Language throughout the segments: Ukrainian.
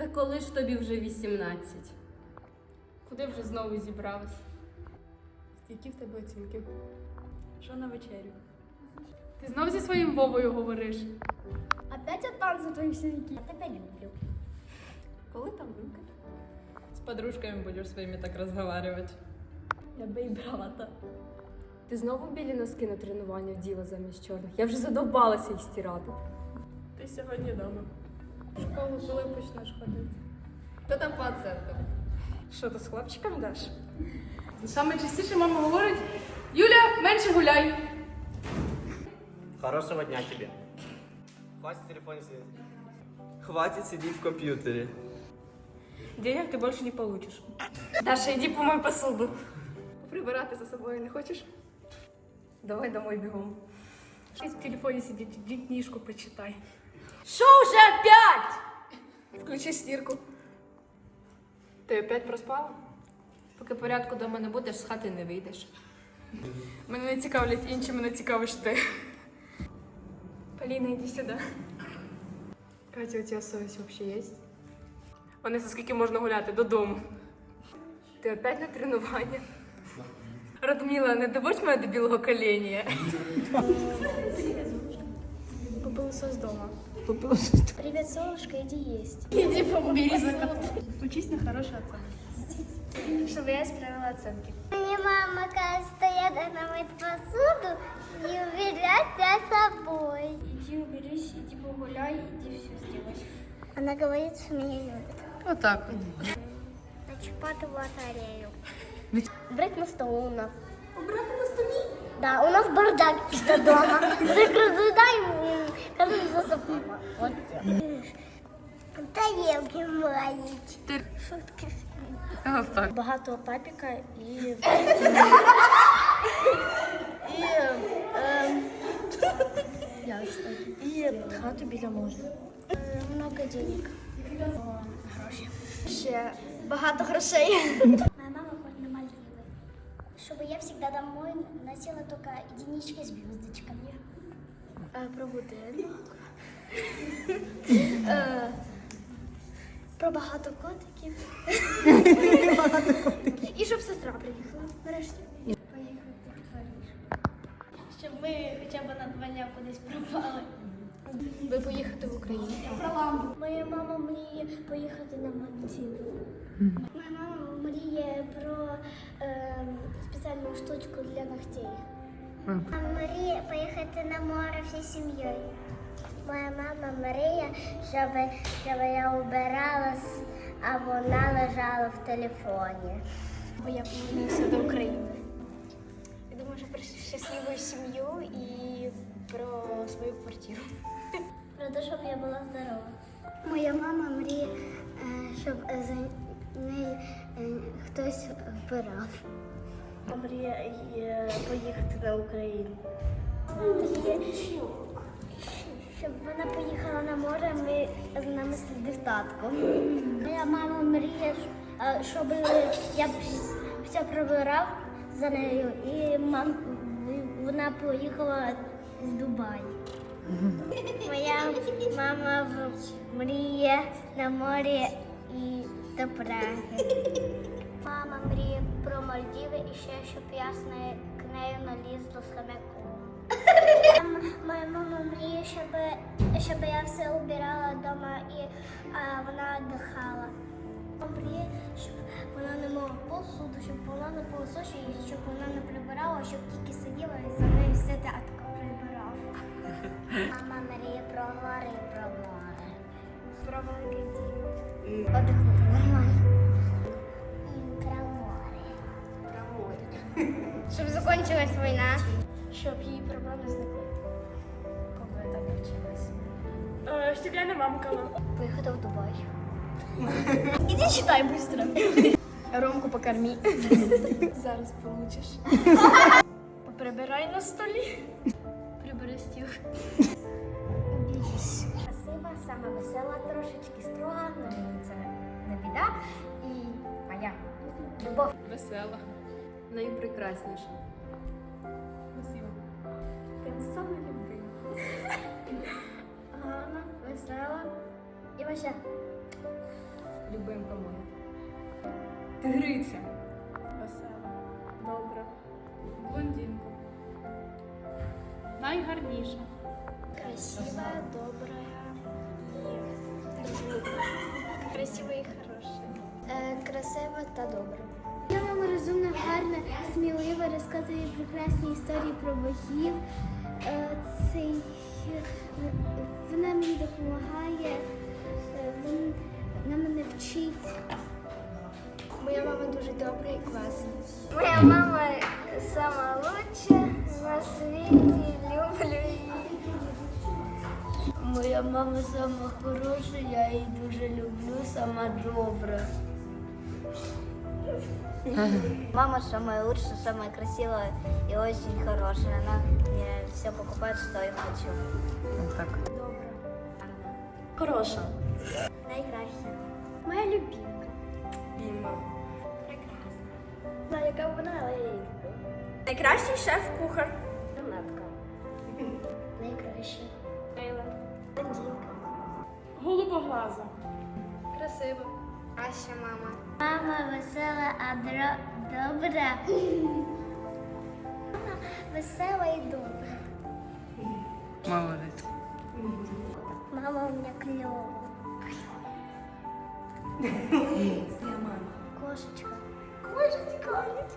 Та коли ж тобі вже 18? Куди вже знову зібрались? Які в тебе оцінки? Що на вечерю? Ти знов зі своїм Вовою говориш? Опять от танцу твоих синяки. Я тебя люблю. Коли там вимка? С подружками будешь своими так разговаривать. Я би і брала та. Ти знову білі носки на тренування вділа замість чорних. Я вже задовбалася їх стирати. Ти сьогодні дома. В школу коли почнеш ходити? Хто там по оценкам? Що ти з хлопчиком даш? Саме частіше мама говорить: Юля, менше гуляй. Хорошего дня тебе. Хватит телефон сидеть. Хватит сидеть в компьютере. Денег ти більше не получиш. Даша, йди помой посуду. Прибирати за собою не хочеш? Давай домой бігом. Ти в телефоні сидіть, іди книжку почитай. Що вже опять? Включи стірку. Ти опять проспала? Поки порядку дома не будеш, з хати не вийдеш. Мене не цікавлять інші, мене цікавиш ти. Поліна, іди сюди. Катя, у тебе совість взагалі є? Вони за скільки можна гуляти додому. Ти опять на тренування? Радміла, не доводь мене до білого коленя. Попилися з Привет, солнышко, иди есть. Іди побери за Учись на хорошу оценку. Чтобы я исправила оценки. Мне мама кажется, я должна мыть посуду и убирать за собой. Иди уберись, иди погуляй, иди все сделай. Она говорит, что меня любит. Отак от. Начипать батарею. Брать на стол у нас. Убрать на столе? Да, у нас бардак до дома. Закрываем, каждый за собой. Вот все. Тарелки мають. Шутки. Отак. Багато папіка і. і. ем, я що? І хату біля моря. Е, Много денег. О, Гроші. Ще багато грошей. Моя мама ходить на Мальдивы. Чтобы я всегда домой носила только единички с звездочками. Про будинок. Е, Про багато котиків. І щоб сестра приїхала. Нарешті. Поїхати Париж. Щоб ми хоча б на два дня кудись пропали. Ви поїхати в Україну. Моя мама мріє поїхати на Мальдіви. Моя мама мріє про е, спеціальну штучку для ногтей. Мама мріє поїхати на море всією сім'єю. Моя мама мріє, щоб, щоб я убиралась, а вона лежала в телефоні. Бо я повернуся до України. Я думаю, що про щасливу сім'ю і про свою квартиру. Про те, щоб я була здорова. Моя мама мріє, е, щоб за нею е, хтось вбирав. Мріє е, поїхати на Україну. Щоб вона поїхала на море, ми з нами слідив татко. Моя мама мріє, щоб я вс- все пробирав за нею, і мам, вона поїхала в Дубай. Моя мама мріє на морі і до Праги. Мама мріє про Мальдіви і ще, щоб я з нею, к нею налізла з хомяку. Моя мама мріє, щоб, щоб я все убирала вдома і а, вона віддихала. Мама Мріє, щоб вона не мила посуду, щоб вона не пилососила, і щоб вона не прибирала, щоб тільки сиділа і за нею все татко прибирав. Мама мріє про гори і про море. Про великий дім. Отдихнути нормально. Щоб закінчилась війна. Щоб її проблеми зникли. Коли я так вчилась. Е, Щоб я не мамкала. Поїхати в Дубай. Іди читай швидко. Ромку покорми. Зараз получиш. Поприбирай на столі. Прибери стіл. Красива, сама весела, трошечки строга, але це не біда. І моя любов. Весела. Найпрекрасніше. Красиво. Ти саме любий. Гарна, весела і ваша Любим по-моєму. Тигриця. Весела. Добра. Блондинка. Найгарніша. Красивая, добрая и красивая и хорошая. красива та добра. Я смілива, розказує прекрасні історії про богів. Е, Цей, вона мені допомагає, е, вона мене вчить. Моя мама дуже добра і класна. Моя мама сама лучша на світі, люблю її. Моя мама сама хороша, я її дуже люблю, сама добра. Мама самая лучшая, самая красивая и очень хорошая. Она мне все покупает, что я хочу. Так. Добра. Хороша. Найкраща. Моя любимка. Бімба. Прекрасна. Знаю, яка вона, але я її люблю. Найкращий шеф-кухар. Краща мама. Мама весела, а дро... добра. Мама весела і добра. Молодець. Мама у меня клевая. Кошечка. Кошечка. Молодець.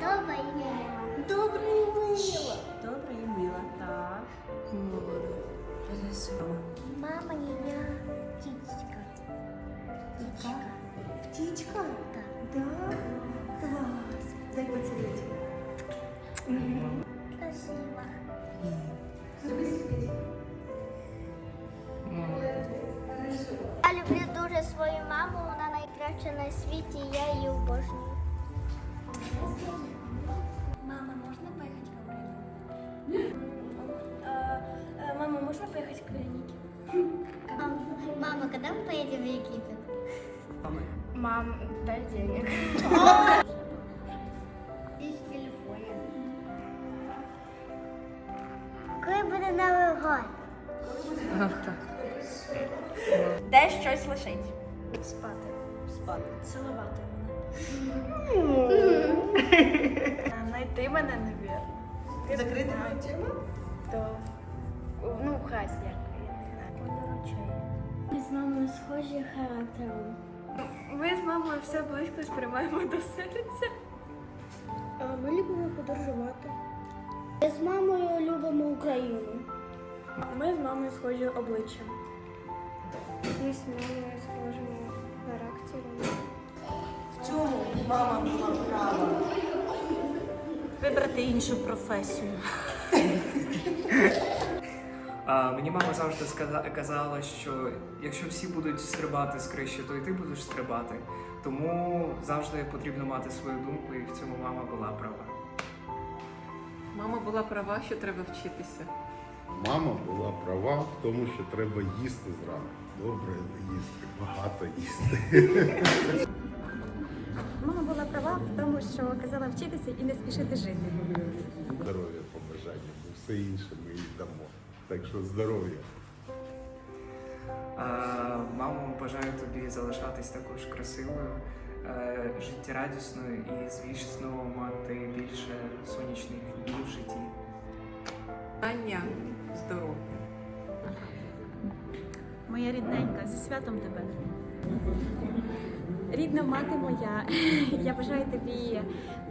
Добрая и мила. Добре і мила. Добре і мила. Так. Мама меня птичка. Птичка. Птічка? Так. Да. Клас. Дай поцілуйте. Спасибо. Я люблю дуже свою маму, вона найкраща на світі, я її обожнюю. Когда мы поедем в Египет? Мам, дай денег. Із телефона. Коли буде Новий год? Де щось лишить. Спати. Цілувати Найти мене, навірно. Закрити очима? То, ну, в хаті, як, я не знаю. Очей. Ми з мамою схожі характером. Ми з мамою все близько сприймаємо до серця. Ми любимо подорожувати. Ми з мамою любимо Україну. Ми з мамою схожі обличчям. Ми з мамою схожі характером. В чому мама була права? Вибрати іншу професію. А, мені мама завжди казала, що якщо всі будуть стрибати з криші, то і ти будеш стрибати. Тому завжди потрібно мати свою думку, і в цьому мама була права. Мама була права, що треба вчитися. Мама була права в тому, що треба їсти зранку. Добре їсти, багато їсти. Мама була права в тому, що казала вчитися і не спішити жити. Здоров'я побажання, бо все інше ми їй дамо. Так що здоров'я. Мамо, бажаю тобі залишатись також красивою, е, життєрадісною і, звісно, мати більше сонячних днів в житті. Ання, здоров'я. Моя рідненька, зі святом тебе. Рідна мати моя, я бажаю тобі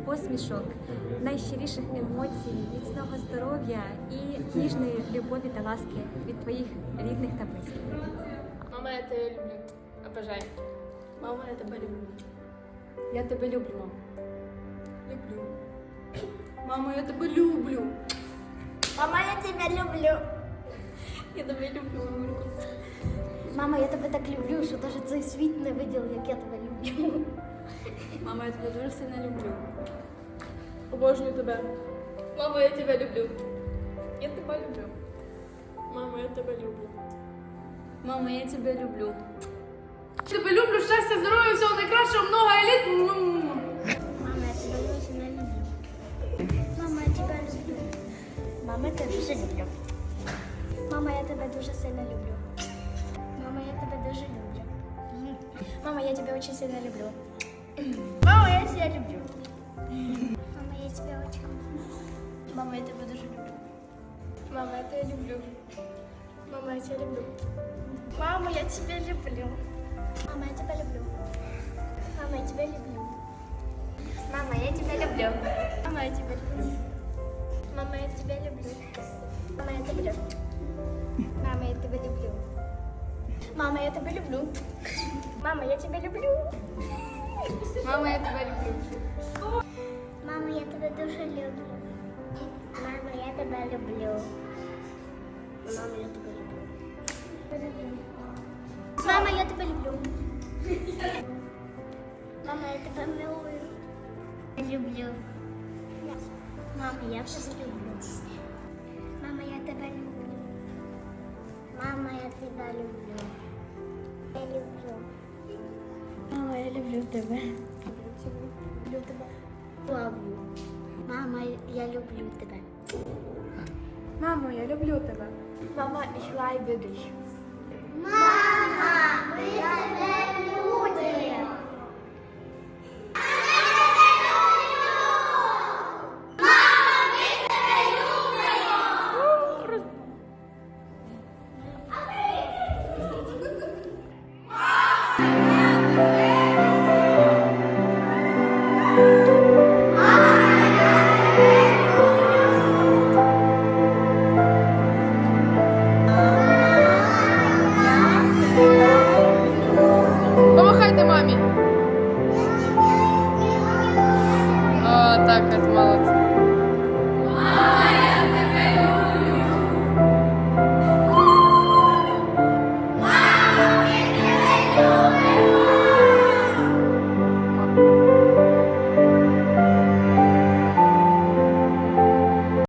посмішок, найщиріших емоцій, міцного здоров'я і ніжної любові та ласки від твоїх рідних та близьких. Мама, я тебе люблю. Обожаю. Мама, я тебе люблю. Я тебе люблю, мам. Люблю. Мама, я тебе люблю. Мама, я тебе люблю. Я тебе люблю, мамульку. Мама, я тебе так люблю, що навіть цей світ не видів, як я тебе люблю. Мама, я тебе дуже сильно люблю. Обожнюю тебе. Мама, я тебе люблю. Я тебе люблю. Мама, я тебе люблю. Мама, я тебе люблю. Тебе люблю, щастя, здоров'я, всього найкращого, много еліт. Мама, я тебе дуже сильно люблю. Мама, я тебе люблю. Мама, я тебе дуже люблю. Мама, я тебе дуже сильно люблю. Мама, я тебе дуже люблю. Мама, я тебя очень сильно люблю. Мама, я тебя люблю. Мама, я тебя очень Мама, я тебя дуже люблю. Мама, я тебя люблю. Мама, я тебя люблю. Мама, я тебя люблю. Мама, я тебя люблю. Мама, я тебя люблю. Мама, я тебя люблю. Мама, я тебя люблю. Мама, я тебя люблю. Мама, я тебя люблю. Мама, я тебя люблю. Мама, я тебя люблю. Мама, я тебя люблю. Мама, я тебе люблю. Мама, я тебе дуже люблю. Мама, я тебе люблю. Мама, я тебе люблю. Мама, я тебе люблю. Мама, я тебе милую. Люблю. Мама, я тебе люблю. Мама, я люблю. Я люблю. Мама, я люблю тебе. Люблю тебе. Лавлю. Мама, я люблю тебе. Мамо, я люблю тебе. Мама, ich liebe dich. Мама, я тебе